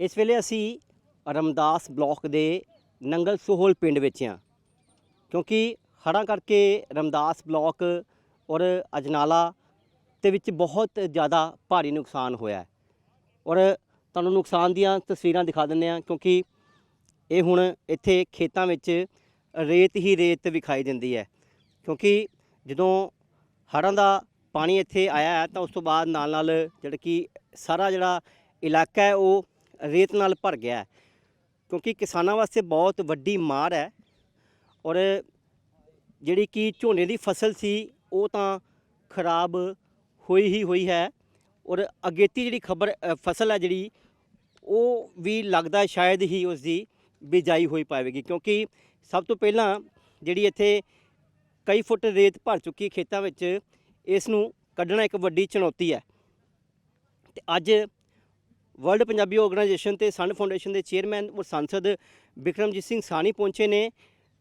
ਇਸ ਵੇਲੇ ਅਸੀਂ ਰਮਦਾਸ ਬਲਾਕ ਦੇ ਨੰਗਲ ਸੋਹਲ ਪਿੰਡ ਵਿੱਚ ਹਾਂ, ਕਿਉਂਕਿ ਹੜ੍ਹਾਂ ਕਰਕੇ ਰਮਦਾਸ ਬਲਾਕ ਔਰ ਅਜਨਾਲਾ ਦੇ ਵਿੱਚ ਬਹੁਤ ਜ਼ਿਆਦਾ ਭਾਰੀ ਨੁਕਸਾਨ ਹੋਇਆ ਔਰ ਤੁਹਾਨੂੰ ਨੁਕਸਾਨ ਦੀਆਂ ਤਸਵੀਰਾਂ ਦਿਖਾ ਦਿੰਦੇ ਹਾਂ, ਕਿਉਂਕਿ ਇਹ ਹੁਣ ਇੱਥੇ ਖੇਤਾਂ ਵਿੱਚ ਰੇਤ ਹੀ ਰੇਤ ਵਿਖਾਈ ਦਿੰਦੀ ਹੈ। ਕਿਉਂਕਿ ਜਦੋਂ ਹੜ੍ਹਾਂ ਦਾ ਪਾਣੀ ਇੱਥੇ ਆਇਆ ਹੈ, ਤਾਂ ਉਸ ਤੋਂ ਬਾਅਦ ਨਾਲ ਨਾਲ ਜਿਹੜਾ ਕਿ ਸਾਰਾ ਜਿਹੜਾ ਇਲਾਕਾ ਹੈ, ਉਹ ਰੇਤ ਨਾਲ ਭਰ ਗਿਆ ਹੈ। ਕਿਉਂਕਿ ਕਿਸਾਨਾਂ ਵਾਸਤੇ ਬਹੁਤ ਵੱਡੀ ਮਾਰ ਹੈ ਔਰ ਜਿਹੜੀ ਕਿ ਝੋਨੇ ਦੀ ਫਸਲ ਸੀ, ਉਹ ਤਾਂ ਖਰਾਬ ਹੋਈ ਹੀ ਹੋਈ ਹੈ ਔਰ ਅਗੇਤੀ ਜਿਹੜੀ ਖਬਰ ਫਸਲ ਹੈ ਜਿਹੜੀ, ਉਹ ਵੀ ਲੱਗਦਾ ਸ਼ਾਇਦ ਹੀ ਉਸ ਦੀ ਬਿਜਾਈ ਹੋਈ ਪਾਵੇਗੀ। ਕਿਉਂਕਿ ਸਭ ਤੋਂ ਪਹਿਲਾਂ ਜਿਹੜੀ ਇੱਥੇ ਕਈ ਫੁੱਟ ਰੇਤ ਭਰ ਚੁੱਕੀ ਖੇਤਾਂ ਵਿੱਚ, ਇਸ ਨੂੰ ਕੱਢਣਾ ਇੱਕ ਵੱਡੀ ਚੁਣੌਤੀ ਹੈ। ਤੇ ਅੱਜ ਵਰਲਡ ਪੰਜਾਬੀ ਆਰਗੇਨਾਈਜੇਸ਼ਨ ਤੇ ਸਨ ਫਾਊਂਡੇਸ਼ਨ ਦੇ ਚੇਅਰਮੈਨ ਔਰ ਸੰਸਦ ਵਿਕਰਮਜੀਤ ਸਿੰਘ ਸਾਨੀ ਪਹੁੰਚੇ ਨੇ।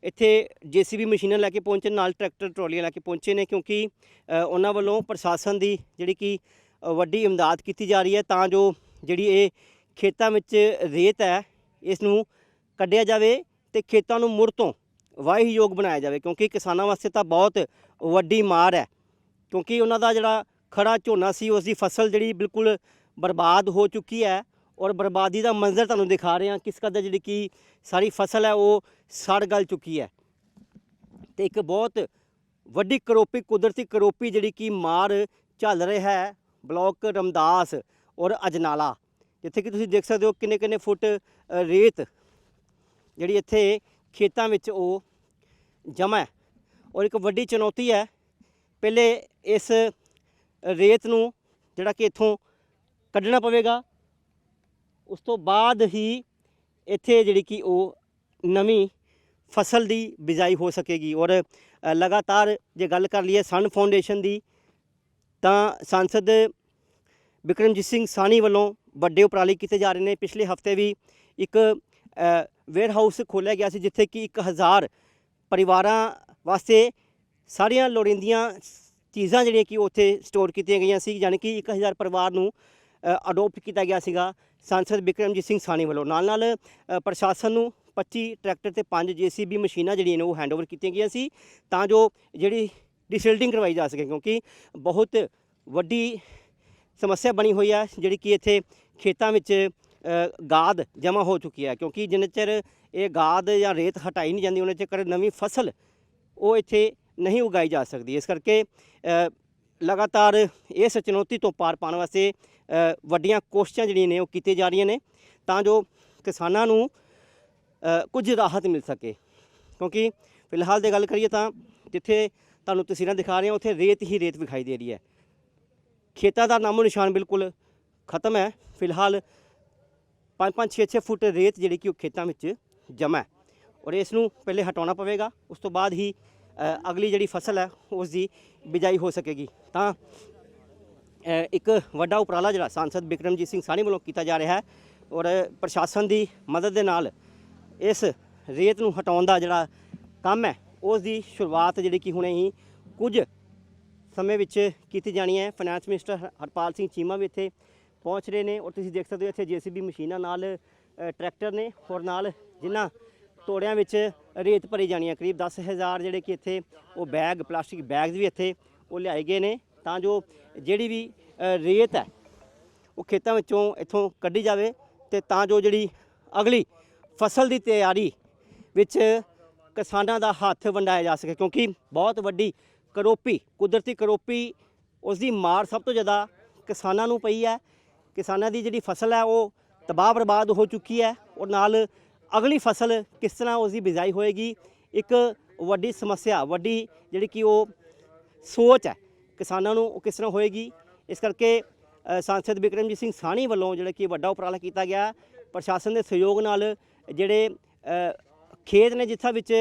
ਇੱਥੇ ਜੀਸੀਬੀ ਮਸ਼ੀਨਾਂ ਲੈ ਕੇ ਪਹੁੰਚੇ ਨਾਲ ਟਰੈਕਟਰ, ਟਰਾਲੀਆਂ ਲੈ ਕੇ ਪਹੁੰਚੇ ਨੇ ਕਿਉਂਕਿ ਉਹਨਾਂ ਵੱਲੋਂ ਪ੍ਰਸ਼ਾਸਨ ਦੀ ਜਿਹੜੀ ਕਿ ਵੱਡੀ ਇਮਦਾਦ ਕੀਤੀ ਜਾ ਰਹੀ ਹੈ ਤਾਂ ਜੋ ਜਿਹੜੀ ਇਹ ਖੇਤਾਂ ਵਿੱਚ ਰੇਤ ਹੈ, ਇਸ ਨੂੰ ਕੱਢਿਆ ਜਾਵੇ ਤੇ ਖੇਤਾਂ ਨੂੰ ਮੁੜ ਤੋਂ ਵਾਹੀਯੋਗ ਬਣਾਇਆ ਜਾਵੇ ਕਿਉਂਕਿ ਕਿਸਾਨਾਂ ਵਾਸਤੇ ਤਾਂ ਬਹੁਤ ਵੱਡੀ ਮਾਰ ਹੈ। ਕਿਉਂਕਿ ਉਹਨਾਂ ਦਾ ਜਿਹੜਾ ਖੜਾ ਝੋਨਾ ਸੀ ਉਸ ਦੀ ਫਸਲ ਜਿਹੜੀ ਬਿਲਕੁਲ ਬਰਬਾਦ ਹੋ ਚੁੱਕੀ ਹੈ ਔਰ ਬਰਬਾਦੀ ਦਾ ਮੰਜ਼ਰ ਤੁਹਾਨੂੰ ਦਿਖਾ ਰਹੇ ਹਾਂ ਕਿਸ ਕਦਰ ਜਿਹੜੀ ਕਿ ਸਾਰੀ ਫਸਲ ਹੈ ਉਹ ਸੜ ਗਲ ਚੁੱਕੀ ਹੈ। ਤੇ ਇੱਕ ਬਹੁਤ ਵੱਡੀ ਕਰੋਪੀ, ਕੁਦਰਤੀ ਕਰੋਪੀ ਜਿਹੜੀ ਕਿ ਮਾਰ ਚੱਲ ਰਿਹਾ ਹੈ, ਬਲਾਕ ਰਮਦਾਸ ਔਰ ਅਜਨਾਲਾ। ਜਿੱਥੇ ਕਿ ਤੁਸੀਂ ਦੇਖ ਸਕਦੇ ਹੋ ਕਿੰਨੇ ਕਿੰਨੇ ਫੁੱਟ ਰੇਤ ਜਿਹੜੀ ਇੱਥੇ ਖੇਤਾਂ ਵਿੱਚ ਉਹ ਜਮ੍ਹਾਂ ਔਰ ਇੱਕ ਵੱਡੀ ਚੁਣੌਤੀ ਹੈ। ਪਹਿਲੇ ਇਸ ਰੇਤ ਨੂੰ ਜਿਹੜਾ ਕਿ ਇੱਥੋਂ ਕੱਢਣਾ ਪਵੇਗਾ। ਉਸ ਤੋਂ ਬਾਅਦ ਹੀ ਇੱਥੇ ਜਿਹੜੀ ਕਿ ਉਹ ਨਵੀਂ ਫਸਲ ਦੀ ਬਿਜਾਈ ਹੋ ਸਕੇਗੀ ਔਰ ਲਗਾਤਾਰ ਜੇ ਗੱਲ ਕਰ ਲਈਏ ਸਨ ਫਾਊਂਡੇਸ਼ਨ ਦੀ, ਤਾਂ ਸੰਸਦ ਬਿਕਰਮਜੀਤ ਸਿੰਘ ਸਾਨੀ ਵੱਲੋਂ ਵੱਡੇ ਉਪਰਾਲੇ ਕੀਤੇ ਜਾ ਰਹੇ ਨੇ। ਪਿਛਲੇ ਹਫ਼ਤੇ ਵੀ ਇੱਕ ਵੇਅਰ ਹਾਊਸ ਖੋਲ੍ਹਿਆ ਗਿਆ ਸੀ, ਜਿੱਥੇ ਕਿ 1000 ਪਰਿਵਾਰਾਂ ਵਾਸਤੇ ਸਾਰੀਆਂ ਲੋੜੀਂਦੀਆਂ ਚੀਜ਼ਾਂ ਜਿਹੜੀਆਂ ਕਿ ਉੱਥੇ ਸਟੋਰ ਕੀਤੀਆਂ ਗਈਆਂ ਸੀ, ਯਾਨੀ ਕਿ 1000 ਪਰਿਵਾਰ ਨੂੰ ਅਡੋਪਟ ਕੀਤਾ ਗਿਆ ਸੀਗਾ। ਸੰਸਦ ਬਿਕਰਮਜੀਤ ਸਿੰਘ ਸਾਣੀ ਵੱਲੋਂ। ਨਾਲ ਨਾਲ ਪ੍ਰਸ਼ਾਸਨ ਨੂੰ 25 ਟਰੈਕਟਰ ਤੇ 5 ਜੀਸੀਬੀ ਮਸ਼ੀਨਾਂ ਜਿਹੜੀਆਂ ਨੇ, ਉਹ ਹੈਂਡਓਵਰ ਕੀਤੀਆਂ ਗਈਆਂ ਸੀ। ਤਾਂ ਜੋ ਜਿਹੜੀ ਡੀਸਿਲਟਿੰਗ ਕਰਵਾਈ ਜਾ ਸਕੇ, ਕਿਉਂਕਿ ਬਹੁਤ ਵੱਡੀ ਸਮੱਸਿਆ ਬਣੀ ਹੋਈ ਹੈ ਜਿਹੜੀ ਕਿ ਇੱਥੇ ਖੇਤਾਂ ਵਿੱਚ ਗਾਦ ਜਮ੍ਹਾਂ ਹੋ ਚੁੱਕੀ ਹੈ ਕਿਉਂਕਿ ਜਿੰਨੇ ਚਿਰ ਇਹ ਗਾਦ ਜਾਂ ਰੇਤ ਹਟਾਈ ਨਹੀਂ ਜਾਂਦੀ, ਉਹਨੇ ਚਿਰ ਨਵੀਂ ਫਸਲ ਉਹ ਇੱਥੇ ਨਹੀਂ ਉਗਾਈ ਜਾ ਸਕਦੀ। ਇਸ ਕਰਕੇ ਲਗਾਤਾਰ ਇਸ ਚੁਣੌਤੀ ਤੋਂ ਪਾਰ ਪਾਉਣ ਵਾਸਤੇ ਵੱਡੀਆਂ ਕੋਸ਼ਿਸ਼ਾਂ ਜਿਹੜੀਆਂ ਨੇ ਉਹ ਕੀਤੀਆਂ ਜਾ ਰਹੀਆਂ ਨੇ ਤਾਂ ਜੋ ਕਿਸਾਨਾਂ ਨੂੰ ਕੁਝ ਰਾਹਤ ਮਿਲ ਸਕੇ। ਕਿਉਂਕਿ ਫਿਲਹਾਲ ਦੇ ਗੱਲ ਕਰੀਏ ਤਾਂ ਜਿੱਥੇ ਤੁਹਾਨੂੰ ਤਸਵੀਰਾਂ ਦਿਖਾ ਰਹੇ ਹਾਂ, ਉੱਥੇ ਰੇਤ ਹੀ ਰੇਤ ਵਿਖਾਈ ਦੇ ਰਹੀ ਹੈ। ਖੇਤਾਂ ਦਾ ਨਾਮੋ ਨਿਸ਼ਾਨ ਬਿਲਕੁਲ ਖਤਮ ਹੈ। ਫਿਲਹਾਲ 5-5 6-6 ਫੁੱਟ ਰੇਤ ਜਿਹੜੀ ਕਿ ਉਹ ਖੇਤਾਂ ਵਿੱਚ ਜਮ੍ਹਾਂ ਹੈ। ਔਰ ਇਸ ਨੂੰ ਪਹਿਲੇ ਹਟਾਉਣਾ ਪਵੇਗਾ, ਉਸ ਤੋਂ ਬਾਅਦ ਹੀ ਅਗਲੀ ਜਿਹੜੀ ਫਸਲ ਹੈ, ਉਸ ਦੀ ਬਿਜਾਈ ਹੋ ਸਕੇਗੀ। ਤਾਂ ਇੱਕ ਵੱਡਾ ਉਪਰਾਲਾ ਜਿਹੜਾ ਸੰਸਦ ਬਿਕਰਮਜੀਤ ਸਿੰਘ ਸਾਨੀ ਵੱਲੋਂ ਕੀਤਾ ਜਾ ਰਿਹਾ ਹੈ ਔਰ ਪ੍ਰਸ਼ਾਸਨ ਦੀ ਮਦਦ ਦੇ ਨਾਲ ਇਸ ਰੇਤ ਨੂੰ ਹਟਾਉਣ ਦਾ ਜਿਹੜਾ ਕੰਮ ਹੈ, ਉਸ ਦੀ ਸ਼ੁਰੂਆਤ ਜਿਹੜੀ ਕਿ ਹੁਣੇ ਹੀ ਕੁਝ ਸਮੇਂ ਵਿੱਚ ਕੀਤੀ ਜਾਣੀ ਹੈ। ਫਾਈਨੈਂਸ ਮਿਨਿਸਟਰ ਹ- ਹਰਪਾਲ ਸਿੰਘ ਚੀਮਾ ਵੀ ਇੱਥੇ ਪਹੁੰਚ ਰਹੇ ਨੇ ਔਰ ਤੁਸੀਂ ਦੇਖ ਸਕਦੇ ਹੋ ਇੱਥੇ ਜੀਸੀਬੀ ਮਸ਼ੀਨਾਂ ਨਾਲ ਟਰੈਕਟਰ ਨੇ ਔਰ ਨਾਲ ਜਿਨ੍ਹਾਂ ਤੋੜਿਆਂ ਵਿੱਚ ਰੇਤ ਭਰੀ ਜਾਣੀ ਹੈ। ਕਰੀਬ 10000 ਜਿਹੜੇ ਕਿ ਇੱਥੇ ਉਹ ਬੈਗ, ਪਲਾਸਟਿਕ ਬੈਗਸ ਵੀ ਇੱਥੇ ਉਹ ਲਿਆਏ ਗਏ ਨੇ। ਤਾਂ ਜੋ ਜਿਹੜੀ ਵੀ ਰੇਤ ਹੈ, ਉਹ ਖੇਤਾਂ ਵਿੱਚੋਂ ਇੱਥੋਂ ਕੱਢੀ ਜਾਵੇ ਤੇ ਤਾਂ ਜੋ ਜਿਹੜੀ ਅਗਲੀ ਫਸਲ ਦੀ ਤਿਆਰੀ ਵਿੱਚ ਕਿਸਾਨਾਂ ਦਾ ਹੱਥ ਵੰਡਾਇਆ ਜਾ ਸਕੇ, ਕਿਉਂਕਿ ਬਹੁਤ ਵੱਡੀ ਕਰੋਪੀ, ਕੁਦਰਤੀ ਕਰੋਪੀ ਉਸ ਦੀ ਮਾਰ ਸਭ ਤੋਂ ਜ਼ਿਆਦਾ ਕਿਸਾਨਾਂ ਨੂੰ ਪਈ ਹੈ। ਕਿਸਾਨਾਂ ਦੀ ਜਿਹੜੀ ਫਸਲ ਹੈ, ਉਹ ਤਬਾਹ ਬਰਬਾਦ ਹੋ ਚੁੱਕੀ ਹੈ ਔਰ ਨਾਲ ਅਗਲੀ ਫਸਲ ਕਿਸ ਤਰ੍ਹਾਂ ਉਸ ਦੀ ਬਿਜਾਈ ਹੋਏਗੀ, ਇੱਕ ਵੱਡੀ ਸਮੱਸਿਆ, ਵੱਡੀ ਜਿਹੜੀ ਕਿ ਉਹ ਸੋਚ ਹੈ। ਕਿਸਾਨਾਂ ਨੂੰ ਉਹ ਕਿਸ ਤਰ੍ਹਾਂ ਹੋਏਗੀ? ਇਸ ਕਰਕੇ ਅ, ਸਾਂਸਦ ਬਿਕਰਮਜੀਤ ਸਿੰਘ ਸਾਣੀ ਵੱਲੋਂ ਜਿਹੜਾ ਕਿ ਵੱਡਾ ਉਪਰਾਲਾ ਕੀਤਾ ਗਿਆ। ਪ੍ਰਸ਼ਾਸਨ ਦੇ ਸਹਿਯੋਗ ਨਾਲ ਜਿਹੜੇ ਖੇਤ ਨੇ ਜਿੱਥਾਂ ਵਿੱਚ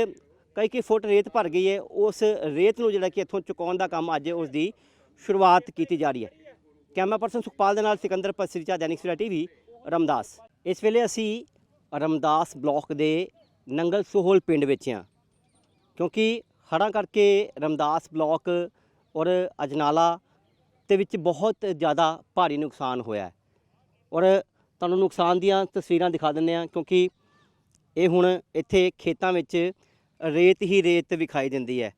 ਕਈ ਕਈ ਫੁੱਟ ਰੇਤ ਭਰ ਗਈ ਹੈ ਉਸ ਰੇਤ ਨੂੰ ਜਿਹੜਾ ਕਿ ਇੱਥੋਂ ਚੁਕਾਉਣ ਦਾ ਕੰਮ ਅੱਜ ਉਸ ਦੀ ਸ਼ੁਰੂਆਤ ਕੀਤੀ ਜਾ ਰਹੀ ਹੈ। ਕੈਮਰਾ ਪਰਸਨ ਸੁਖਪਾਲ ਦੇ ਨਾਲ ਸਿਕੰਦਰ ਪਸਰੀਚਾ ਦੈਨਿਕ ਸਵੇਰਾ ਟੀਵੀ ਰਮਦਾਸ। ਇਸ ਵੇਲੇ ਅਸੀਂ ਰਮਦਾਸ ਬਲਾਕ ਦੇ ਨੰਗਲ ਸੋਹਲ ਪਿੰਡ ਵਿੱਚ ਹਾਂ। ਕਿਉਂਕਿ ਹੜ੍ਹਾਂ ਕਰਕੇ ਰਮਦਾਸ ਬਲਾਕ ਔਰ ਅਜਨਾਲਾ ਦੇ ਵਿੱਚ ਬਹੁਤ ਜ਼ਿਆਦਾ ਭਾਰੀ ਨੁਕਸਾਨ ਹੋਇਆ ਔਰ ਤੁਹਾਨੂੰ ਨੁਕਸਾਨ ਦੀਆਂ ਤਸਵੀਰਾਂ ਦਿਖਾ ਦਿੰਦੇ ਹਾਂ ਕਿਉਂਕਿ ਇਹ ਹੁਣ ਇੱਥੇ ਖੇਤਾਂ ਵਿੱਚ ਰੇਤ ਹੀ ਰੇਤ ਵਿਖਾਈ ਦਿੰਦੀ ਹੈ।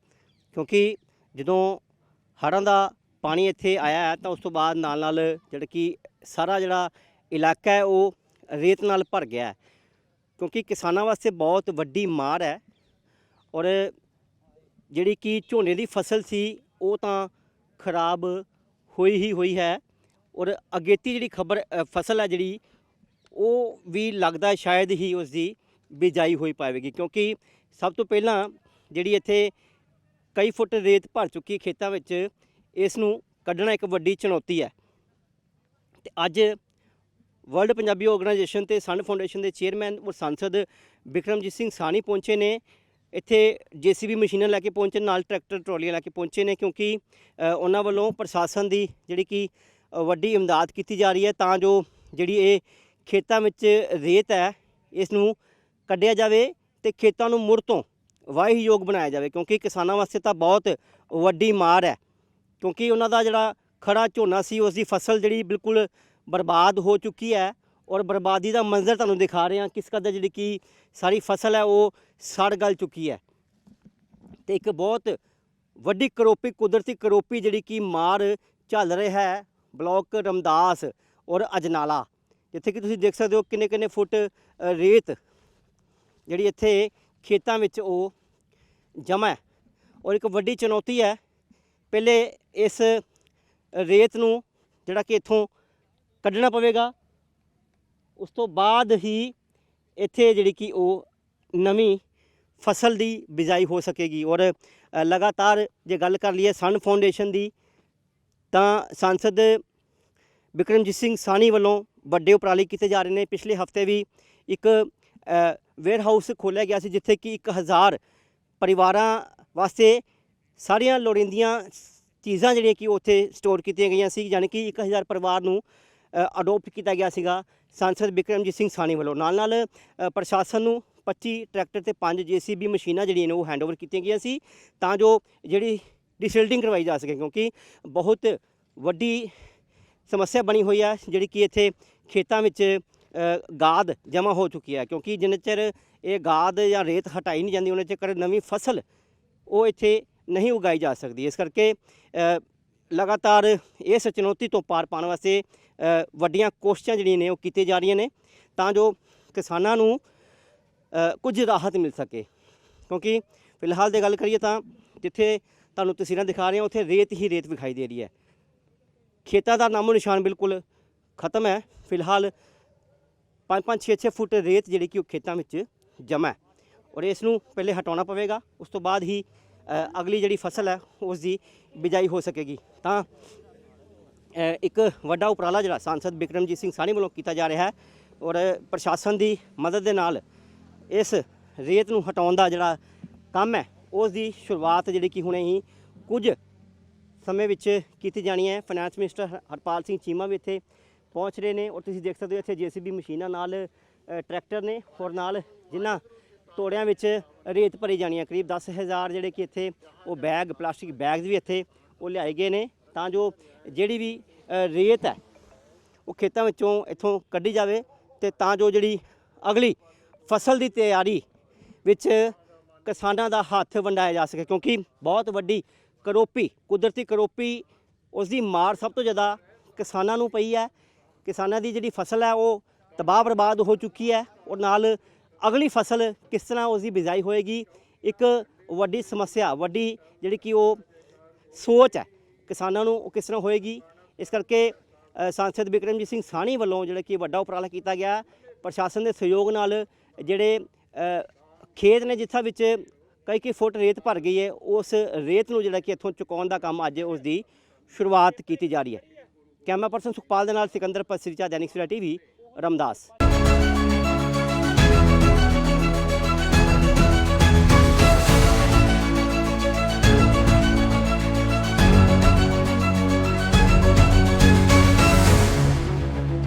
ਕਿਉਂਕਿ ਜਦੋਂ ਹੜ੍ਹਾਂ ਦਾ ਪਾਣੀ ਇੱਥੇ ਆਇਆ ਹੈ ਤਾਂ ਉਸ ਤੋਂ ਬਾਅਦ ਨਾਲ ਨਾਲ ਜਿਹੜਾ ਕਿ ਸਾਰਾ ਜਿਹੜਾ ਇਲਾਕਾ ਹੈ ਉਹ ਰੇਤ ਨਾਲ ਭਰ ਗਿਆ ਹੈ। ਕਿਉਂਕਿ ਕਿਸਾਨਾਂ ਵਾਸਤੇ ਬਹੁਤ ਵੱਡੀ ਮਾਰ ਹੈ। ਔਰ ਜਿਹੜੀ ਕਿ ਝੋਨੇ ਦੀ ਫਸਲ ਸੀ ਉਹ ਤਾਂ ਖਰਾਬ ਹੋਈ ਹੀ ਹੋਈ ਹੈ ਔਰ ਅਗੇਤੀ ਜਿਹੜੀ ਖਬਰ ਫਸਲ ਹੈ ਜਿਹੜੀ, ਉਹ ਵੀ ਲੱਗਦਾ ਸ਼ਾਇਦ ਹੀ ਉਸ ਦੀ ਬਿਜਾਈ ਹੋਈ ਪਾਵੇਗੀ ਕਿਉਂਕਿ ਸਭ ਤੋਂ ਪਹਿਲਾਂ ਜਿਹੜੀ ਇੱਥੇ ਕਈ ਫੁੱਟ ਰੇਤ ਭਰ ਚੁੱਕੀ ਖੇਤਾਂ ਵਿੱਚ ਇਸ ਨੂੰ ਕੱਢਣਾ ਇੱਕ ਵੱਡੀ ਚੁਣੌਤੀ ਹੈ। ਤੇ ਅੱਜ ਵਰਲਡ ਪੰਜਾਬੀ ਆਰਗੇਨਾਈਜੇਸ਼ਨ ਤੇ ਸਨ ਫਾਊਂਡੇਸ਼ਨ ਦੇ ਚੇਅਰਮੈਨ ਔਰ ਸੰਸਦ ਬਿਕਰਮਜੀਤ ਸਿੰਘ ਸਾਨੀ ਪਹੁੰਚੇ ਨੇ ਇੱਥੇ ਜੀਸੀਬੀ ਮਸ਼ੀਨਾਂ ਲੈ ਕੇ ਪਹੁੰਚੇ ਨਾਲ ਟਰੈਕਟਰ ਟਰਾਲੀਆਂ ਲੈ ਕੇ ਪਹੁੰਚੇ ਨੇ ਕਿਉਂਕਿ ਉਹਨਾਂ ਵੱਲੋਂ ਪ੍ਰਸ਼ਾਸਨ ਦੀ ਜਿਹੜੀ ਕਿ ਵੱਡੀ ਇਮਦਾਦ ਕੀਤੀ ਜਾ ਰਹੀ ਹੈ ਤਾਂ ਜੋ ਜਿਹੜੀ ਇਹ ਖੇਤਾਂ ਵਿੱਚ ਰੇਤ ਹੈ ਇਸ ਨੂੰ ਕੱਢਿਆ ਜਾਵੇ ਤੇ ਖੇਤਾਂ ਨੂੰ ਮੁੜ ਤੋਂ ਵਾਹੀਯੋਗ ਬਣਾਇਆ ਜਾਵੇ ਕਿਉਂਕਿ ਕਿਸਾਨਾਂ ਵਾਸਤੇ ਤਾਂ ਬਹੁਤ ਵੱਡੀ ਮਾਰ ਹੈ। ਕਿਉਂਕਿ ਉਹਨਾਂ ਦਾ ਜਿਹੜਾ ਖੜਾ ਝੋਨਾ ਸੀ ਉਸ ਦੀ ਫਸਲ ਜਿਹੜੀ ਬਿਲਕੁਲ ਬਰਬਾਦ ਹੋ ਚੁੱਕੀ ਹੈ। ਔਰ ਬਰਬਾਦੀ ਦਾ ਮੰਜ਼ਰ ਤੁਹਾਨੂੰ ਦਿਖਾ ਰਹੇ ਹਾਂ ਕਿਸ ਕਦਰ ਜਿਹੜੀ ਕਿ ਸਾਰੀ ਫਸਲ ਹੈ, ਉਹ ਸੜ ਗਲ ਚੁੱਕੀ ਹੈ। ਤੇ ਇੱਕ ਬਹੁਤ ਵੱਡੀ ਕਰੋਪੀ, ਕੁਦਰਤੀ ਕਰੋਪੀ ਜਿਹੜੀ ਕਿ ਮਾਰ ਚੱਲ ਰਿਹਾ ਹੈ, ਬਲਾਕ ਰਮਦਾਸ ਔਰ ਅਜਨਾਲਾ। ਜਿੱਥੇ ਕਿ ਤੁਸੀਂ ਦੇਖ ਸਕਦੇ ਹੋ ਕਿੰਨੇ ਕਿੰਨੇ ਫੁੱਟ ਰੇਤ ਜਿਹੜੀ ਇੱਥੇ ਖੇਤਾਂ ਵਿੱਚ ਉਹ ਜਮ੍ਹਾਂ ਹੈ। ਔਰ ਇੱਕ ਵੱਡੀ ਚੁਣੌਤੀ ਹੈ, ਪਹਿਲੇ ਇਸ ਰੇਤ ਨੂੰ ਜਿਹੜਾ ਕਿ ਇੱਥੋਂ ਕੱਢਣਾ ਪਵੇਗਾ ਉਸ ਤੋਂ ਬਾਅਦ ਹੀ ਇੱਥੇ ਜਿਹੜੀ ਕਿ ਉਹ ਨਵੀਂ ਫਸਲ ਦੀ ਬਿਜਾਈ ਹੋ ਸਕੇਗੀ। ਔਰ ਲਗਾਤਾਰ ਜੇ ਗੱਲ ਕਰ ਲਈਏ ਸਨ ਫਾਊਂਡੇਸ਼ਨ ਦੀ, ਤਾਂ ਸੰਸਦ ਬਿਕਰਮਜੀਤ ਸਿੰਘ ਸਾਨੀ ਵੱਲੋਂ ਵੱਡੇ ਉਪਰਾਲੇ ਕੀਤੇ ਜਾ ਰਹੇ ਨੇ। ਪਿਛਲੇ ਹਫ਼ਤੇ ਵੀ ਇੱਕ ਵੇਅਰ ਹਾਊਸ ਖੋਲ੍ਹਿਆ ਗਿਆ ਸੀ, ਜਿੱਥੇ ਕਿ 1000 ਪਰਿਵਾਰਾਂ ਵਾਸਤੇ ਸਾਰੀਆਂ ਲੋੜੀਂਦੀਆਂ ਚੀਜ਼ਾਂ ਜਿਹੜੀਆਂ ਕਿ ਉੱਥੇ ਸਟੋਰ ਕੀਤੀਆਂ ਗਈਆਂ ਸੀ। ਯਾਨੀ ਕਿ 1000 ਪਰਿਵਾਰ ਨੂੰ ਅਡਾਪਟ ਕੀਤਾ ਗਿਆ ਸੀਗਾ ਸੰਸਦ ਬਿਕਰਮਜੀਤ ਸਿੰਘ ਸਾਣੀ ਵੱਲੋਂ। ਨਾਲ ਨਾਲ ਪ੍ਰਸ਼ਾਸਨ ਨੂੰ 25 ਟਰੈਕਟਰ ਤੇ 5 ਜੀਸੀਬੀ ਮਸ਼ੀਨਾਂ ਜਿਹੜੀਆਂ ਨੇ ਉਹ ਹੈਂਡਓਵਰ ਕੀਤੀਆਂ ਗਈਆਂ ਸੀ, ਤਾਂ ਜੋ ਜਿਹੜੀ ਡੀਸਿਲਡਿੰਗ ਕਰਵਾਈ ਜਾ ਸਕੇ, ਕਿਉਂਕਿ ਬਹੁਤ ਵੱਡੀ ਸਮੱਸਿਆ ਬਣੀ ਹੋਈ ਹੈ ਜਿਹੜੀ ਕਿ ਇੱਥੇ ਖੇਤਾਂ ਵਿੱਚ ਗਾਦ ਜਮ੍ਹਾਂ ਹੋ ਚੁੱਕੀ ਹੈ ਕਿਉਂਕਿ ਜਿੰਨੇ ਚਿਰ ਇਹ ਗਾਦ ਜਾਂ ਰੇਤ ਹਟਾਈ ਨਹੀਂ ਜਾਂਦੀ, ਉਹਨੇ ਚਿਰ ਨਵੀਂ ਫਸਲ ਉਹ ਇੱਥੇ ਨਹੀਂ ਉਗਾਈ ਜਾ ਸਕਦੀ। ਇਸ ਕਰਕੇ ਲਗਾਤਾਰ ਇਸ ਚੁਣੌਤੀ ਤੋਂ ਪਾਰ ਪਾਉਣ ਵਾਸਤੇ ਵੱਡੀਆਂ ਕੋਸ਼ਿਸ਼ਾਂ ਜਿਹੜੀਆਂ ਨੇ ਉਹ ਕੀਤੀਆਂ ਜਾ ਰਹੀਆਂ ਨੇ ਤਾਂ ਜੋ ਕਿਸਾਨਾਂ ਨੂੰ ਕੁਝ ਰਾਹਤ ਮਿਲ ਸਕੇ। ਕਿਉਂਕਿ ਫਿਲਹਾਲ ਦੀ ਗੱਲ ਕਰੀਏ ਤਾਂ ਜਿੱਥੇ ਤੁਹਾਨੂੰ ਤਸਵੀਰਾਂ ਦਿਖਾ ਰਹੇ ਹਾਂ ਉੱਥੇ ਰੇਤ ਹੀ ਰੇਤ ਵਿਖਾਈ ਦੇ ਰਹੀ ਹੈ। ਖੇਤਾਂ ਦਾ ਨਾਮੋ ਨਿਸ਼ਾਨ ਬਿਲਕੁਲ ਖਤਮ ਹੈ। ਫਿਲਹਾਲ 5-5 6-6 ਫੁੱਟ ਰੇਤ ਜਿਹੜੀ ਕਿ ਉਹ ਖੇਤਾਂ ਵਿੱਚ ਜਮ੍ਹਾਂ ਹੈ ਔਰ ਇਸ ਨੂੰ ਪਹਿਲੇ ਹਟਾਉਣਾ ਪਵੇਗਾ। ਉਸ ਤੋਂ ਬਾਅਦ ਹੀ ਅਗਲੀ ਜਿਹੜੀ ਫਸਲ ਹੈ, ਉਸ ਦੀ ਬਿਜਾਈ ਹੋ ਸਕੇਗੀ। ਤਾਂ ਇੱਕ ਵੱਡਾ ਉਪਰਾਲਾ ਜਿਹੜਾ ਸੰਸਦ ਬਿਕਰਮਜੀਤ ਸਿੰਘ ਸਾਨੀ ਵੱਲੋਂ ਕੀਤਾ ਜਾ ਰਿਹਾ ਹੈ ਔਰ ਪ੍ਰਸ਼ਾਸਨ ਦੀ ਮਦਦ ਦੇ ਨਾਲ ਇਸ ਰੇਤ ਨੂੰ ਹਟਾਉਣ ਦਾ ਜਿਹੜਾ ਕੰਮ ਹੈ, ਉਸ ਦੀ ਸ਼ੁਰੂਆਤ ਜਿਹੜੀ ਕਿ ਹੁਣੇ ਹੀ ਕੁਝ ਸਮੇਂ ਵਿੱਚ ਕੀਤੀ ਜਾਣੀ ਹੈ। ਫਾਈਨੈਂਸ ਮਿਨਿਸਟਰ ਹ- ਹਰਪਾਲ ਸਿੰਘ ਚੀਮਾ ਵੀ ਇੱਥੇ ਪਹੁੰਚ ਰਹੇ ਨੇ ਔਰ ਤੁਸੀਂ ਦੇਖ ਸਕਦੇ ਹੋ ਇੱਥੇ ਜੀਸੀਬੀ ਮਸ਼ੀਨਾਂ ਨਾਲ ਟਰੈਕਟਰ ਨੇ ਔਰ ਨਾਲ ਜਿਨ੍ਹਾਂ ਤੋੜਿਆਂ ਵਿੱਚ ਰੇਤ ਭਰੀ ਜਾਣੀ ਹੈ। ਕਰੀਬ 10000 ਜਿਹੜੇ ਕਿ ਇੱਥੇ ਉਹ ਬੈਗ, ਪਲਾਸਟਿਕ ਬੈਗਸ ਵੀ ਇੱਥੇ ਉਹ ਲਿਆਏ ਗਏ ਨੇ। ਤਾਂ ਜੋ ਜਿਹੜੀ ਵੀ ਰੇਤ ਹੈ, ਉਹ ਖੇਤਾਂ ਵਿੱਚੋਂ ਇੱਥੋਂ ਕੱਢੀ ਜਾਵੇ ਤੇ ਤਾਂ ਜੋ ਜਿਹੜੀ ਅਗਲੀ ਫਸਲ ਦੀ ਤਿਆਰੀ ਵਿੱਚ ਕਿਸਾਨਾਂ ਦਾ ਹੱਥ ਵੰਡਾਇਆ ਜਾ ਸਕੇ। ਕਿਉਂਕਿ ਬਹੁਤ ਵੱਡੀ ਕਰੋਪੀ, ਕੁਦਰਤੀ ਕਰੋਪੀ ਉਸ ਦੀ ਮਾਰ ਸਭ ਤੋਂ ਜ਼ਿਆਦਾ ਕਿਸਾਨਾਂ ਨੂੰ ਪਈ ਹੈ। ਕਿਸਾਨਾਂ ਦੀ ਜਿਹੜੀ ਫਸਲ ਹੈ, ਉਹ ਤਬਾਹ ਬਰਬਾਦ ਹੋ ਚੁੱਕੀ ਹੈ। ਔਰ ਨਾਲ ਅਗਲੀ ਫਸਲ ਕਿਸ ਤਰ੍ਹਾਂ ਉਸ ਦੀ ਬਿਜਾਈ ਹੋਏਗੀ? ਇੱਕ ਵੱਡੀ ਸਮੱਸਿਆ ਵੱਡੀ ਜਿਹੜੀ ਕਿ ਉਹ ਸੋਚ ਹੈ ਕਿਸਾਨਾਂ ਨੂੰ ਉਹ ਕਿਸ ਤਰ੍ਹਾਂ ਹੋਏਗੀ? ਇਸ ਕਰਕੇ ਅ, ਸਾਂਸਦ ਬਿਕਰਮਜੀਤ ਸਿੰਘ ਸਾਣੀ ਵੱਲੋਂ ਜਿਹੜਾ ਕਿ ਵੱਡਾ ਉਪਰਾਲਾ ਕੀਤਾ ਗਿਆ। ਪ੍ਰਸ਼ਾਸਨ ਦੇ ਸਹਿਯੋਗ ਨਾਲ ਜਿਹੜੇ ਖੇਤ ਨੇ ਜਿੱਥਾਂ ਵਿੱਚ ਕਈ ਕਈ ਫੁੱਟ ਰੇਤ ਭਰ ਗਈ ਹੈ ਉਸ ਰੇਤ ਨੂੰ ਜਿਹੜਾ ਕਿ ਇੱਥੋਂ ਚੁਕਾਉਣ ਦਾ ਕੰਮ ਅੱਜ ਉਸ ਦੀ ਸ਼ੁਰੂਆਤ ਕੀਤੀ ਜਾ ਰਹੀ ਹੈ। ਕੈਮਰਾ ਪਰਸਨ ਸੁਖਪਾਲ ਦੇ ਨਾਲ ਸਿਕੰਦਰ ਪਸਰੀਚਾ ਦੈਨਿਕ ਸਵੇਰਾ ਟੀਵੀ ਰਮਦਾਸ।